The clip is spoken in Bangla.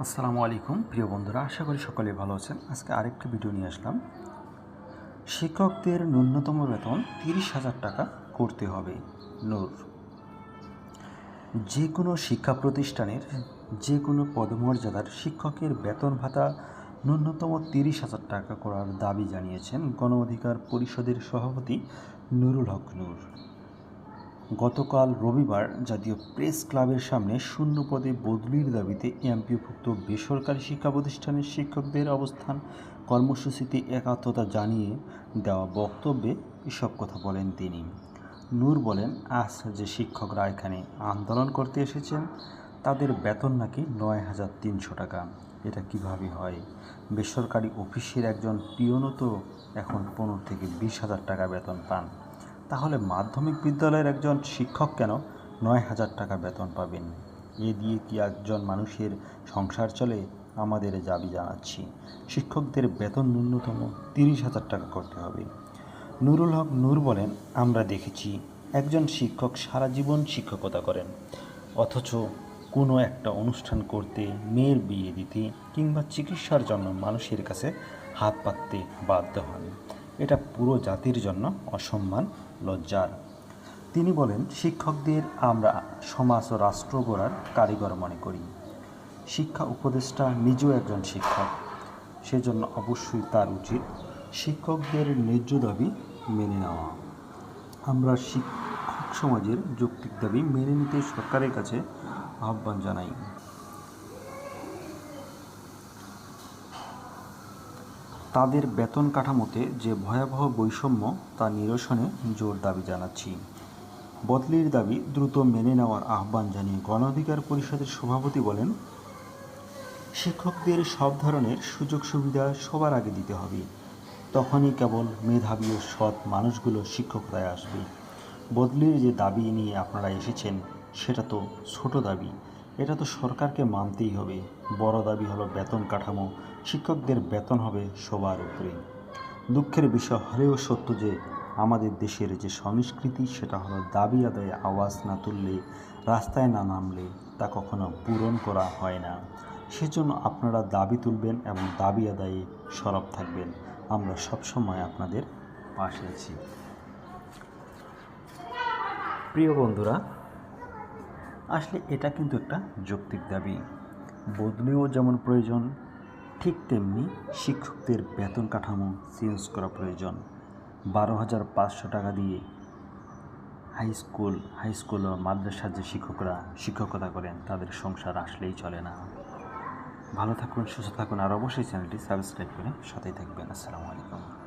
আসসালামু আলাইকুম। প্রিয় বন্ধুরা, আশা করি সকলে ভালো আছেন। আজকে আরেকটি ভিডিও নিয়ে আসলাম। শিক্ষকদের ন্যূনতম বেতন তিরিশ হাজার টাকা করতে হবে, নূর। যে কোনো শিক্ষা প্রতিষ্ঠানের যে কোনো পদমর্যাদার শিক্ষকের বেতন ভাতা ন্যূনতম তিরিশ হাজার টাকা করার দাবি জানিয়েছেন গণ অধিকার পরিষদের সভাপতি নুরুল হক নূর। গতকাল রবিবার জাতীয় প্রেস ক্লাবের সামনে শূন্য পদে বদলির দাবিতে এমপিওভুক্ত বেসরকারি শিক্ষা প্রতিষ্ঠানের শিক্ষকদের অবস্থান কর্মসূচিতে একাত্মতা জানিয়ে দেওয়া বক্তব্যে এসব কথা বলেন তিনি। নূর বলেন, আজ যে শিক্ষকরা এখানে আন্দোলন করতে এসেছেন, তাদের বেতন নাকি নয় হাজার তিনশো টাকা। এটা কীভাবে হয়? বেসরকারি অফিসের একজন পিয়নও তো এখন পনেরো থেকে বিশ হাজার টাকা বেতন পান। তাহলে মাধ্যমিক বিদ্যালয়ের একজন শিক্ষক কেন নয় হাজার টাকা বেতন পাবেন? এ দিয়ে কি একজন মানুষের সংসার চলে? আমাদের দাবি জানাচ্ছি। শিক্ষকদের বেতন ন্যূনতম তিরিশ হাজার টাকা করতে হবে। নুরুল হক নূর বলেন, আমরা দেখেছি একজন শিক্ষক সারা জীবন শিক্ষকতা করেন। অথচ কোনো একটা অনুষ্ঠান করতে, মেয়ের বিয়ে দিতে কিংবা চিকিৎসার জন্য মানুষের কাছে হাত পাততে বাধ্য হন। এটা পুরো জাতির জন্য অসম্মান, লজ্জার। তিনি বলেন, শিক্ষকদের আমরা সমাজ ও রাষ্ট্র গড়ার কারিগর মনে করি। শিক্ষা উপদেষ্টা নিজেও একজন শিক্ষক। সেজন্য অবশ্যই তার উচিত শিক্ষকদের ন্যায্য দাবি মেনে নেওয়া। আমরা শিক্ষক সমাজের যৌক্তিক দাবি মেনে নিতে সরকারের কাছে আহ্বান জানাই। তাদের বেতন কাঠামোতে যে ভয়াবহ বৈষম্য, তা নিরসনে জোর দাবি জানাচ্ছি। বদলির দাবি দ্রুত মেনে নেওয়ার আহ্বান জানিয়ে গণ অধিকার পরিষদের সভাপতি বলেন, শিক্ষকদের সব ধরনের সুযোগ সুবিধা সবার আগে দিতে হবে। তখনই কেবল মেধাবী ও সৎ মানুষগুলো শিক্ষকতায় আসবে। বদলির যে দাবি নিয়ে আপনারা এসেছেন, সেটা তো ছোট দাবি। এটা তো সরকারকে মানতেই হবে। বড় দাবি হলো বেতন কাঠামো, শিক্ষকদের বেতন হবে সবার উপরে দুঃখের বিষয় হলেও সত্য যে, আমাদের দেশের যে সংস্কৃতি, সেটা হলো দাবি আদায়ে আওয়াজ না তুললে, রাস্তায় না নামলে তা কখনো পূরণ করা হয় না। সেজন্য আপনারা দাবি তুলবেন এবং দাবি আদায়ে সরব থাকবেন। আমরা সবসময় আপনাদের পাশে আছি। প্রিয় বন্ধুরা আসলে এটা কিন্তু একটা যৌক্তিক দাবি। বদলিও যেমন প্রয়োজন, ঠিক তেমনি শিক্ষকদের বেতন কাঠামো চেঞ্জ করা প্রয়োজন। বারো হাজার পাঁচশো টাকা দিয়ে হাই স্কুল হাই স্কুল ও মাদ্রাসার যে শিক্ষকরা, শিক্ষকতা করেন, তাদের সংসার আসলেই চলে না। ভালো থাকুন, সুস্থ থাকুন, আর অবশ্যই চ্যানেলটি সাবস্ক্রাইব করে সাথেই থাকবেন। আসসালামু আলাইকুম।